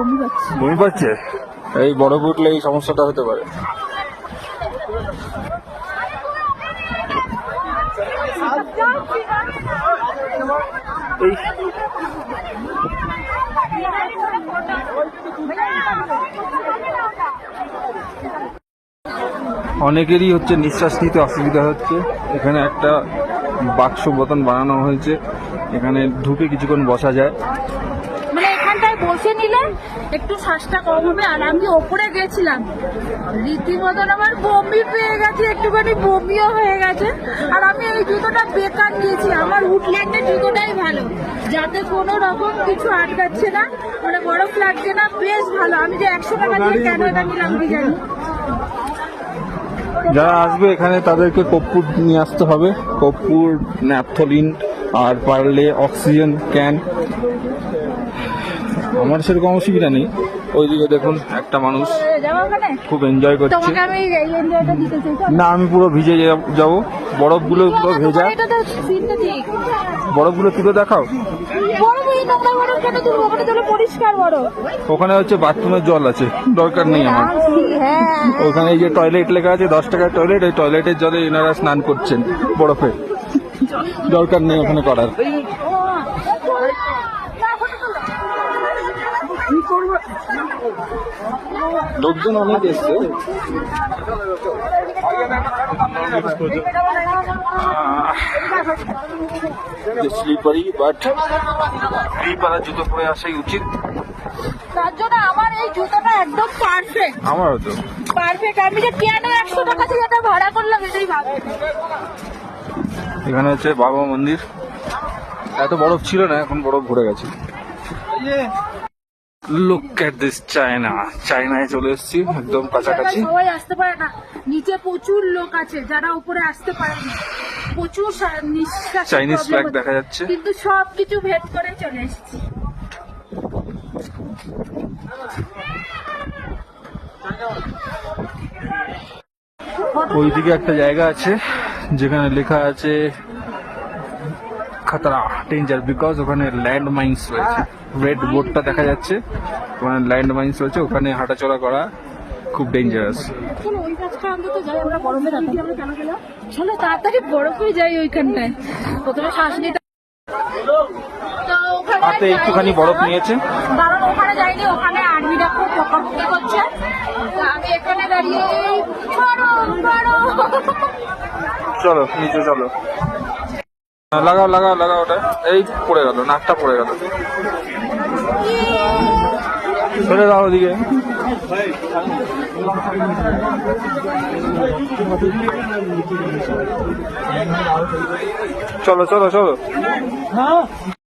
বমি পাচ্ছে। এই বড় উঠলে এই সমস্যাটা হতে পারে। এই অনেকেরই হচ্ছে নিঃশ্বাস নিতে অসুবিধা হচ্ছে। এখানে একটা বাক্স বতন বানানো হয়েছে। এখানে ঢুকে কিছুক্ষণ বসা যায়। বসে নিলে একটু শ্বাসটা কম হবে। আর আমি ওপরে গেছিলাম। রীতিমতন আমার বমি পেয়ে গেছে একটুখানি বমিও হয়ে গেছে। আর আমি এই জুতোটা বেকার নিয়েছি আমার উঠল্যান্ডের জুতোটাই ভালো। যাতে কোনো রকম কিছু আটকাচ্ছে না মানে বরফ লাগছে না বেশ ভালো। আমি যে একশো টাকা দিয়ে কেন এটা নিলাম কি জানি। যারা আসবে এখানে তাদেরকে কর্পূর নিয়ে আসতে হবে। কর্পূর ন্যাপথলিন আর পারলে অক্সিজেন ক্যান। আমার সেরকম অসুবিধা নেই। ওইদিকে দেখুন একটা মানুষ খুব এনজয় করছে। না আমি পুরো ভিজে যাব- বরফগুলো পুরো ভেজা। বরফগুলো তুলে দেখাও। ওখানে ওখানে হচ্ছে বাথরুমের জল আছে দরকার নেই আমার। হ্যাঁ ওখানে এই যে টয়লেট লেখা আছে দশ টাকার টয়লেট ওই টয়লেটের জলে এনারা স্নান করছেন বরফে। দরকার নেই ওখানে করার। লোকজন অনেক এসছে। স্লিপারি বাট স্লিপার জুতো পরে আসাই উচিত। তার জন্য আমার এই জুতোটা একদম পারফেক্ট আমারও তো। পারফেক্ট আমি যে কেন একশো টাকা থেকে এটা ভাড়া করলাম এটাই ভাবে এখানে হচ্ছে বাবা মন্দির। এত বরফ ছিল না এখন বরফ ভরে গেছে। লুক এট দিস চায়না চায়নায় চলে এসেছি একদম কাছাকাছি। সবাই আসতে পারে না। নিচে প্রচুর লোক আছে যারা উপরে আসতে পারে না। প্রচুর সা- নিঃশ্বাসের চাইনিজ ফ্ল্যাগ দেখা যাচ্ছে। কিন্তু সব কিছু ভেদ করে চলে এসেছি। ওইদিকে একটা জায়গা আছে যেখানে লেখা আছে খাতরা ডেঞ্জার বিকজ ওখানে ল্যান্ড মাইন্স রয়েছে। রেড বোর্ডটা দেখা যাচ্ছে। ওখানে ল্যান্ড মাইন্স রয়েছে ওখানে হাঁটাচলা করা খুব ডেঞ্জারাস চলো ওই কাজটা অন্তত যাই আমরা বরফে রাখি আমরা কেন গেলাম চলো তাড়াতাড়ি বরফে যাই ওইখানটায়। প্রথমে শ্বাস নিতে হাতে একটুখানি বরফ নিয়েছে। কারণ ওখানে যাইনি ওখানে আর্মিরা খুব করছে। আমি এখানে দাঁড়িয়ে চলো নিচে চলো। লাগাও লাগাও লাগাও ওটা। এই পড়ে গেল, নাকটা পড়ে গেল। চলে দাও ওদিকে। চলো চলো চলো।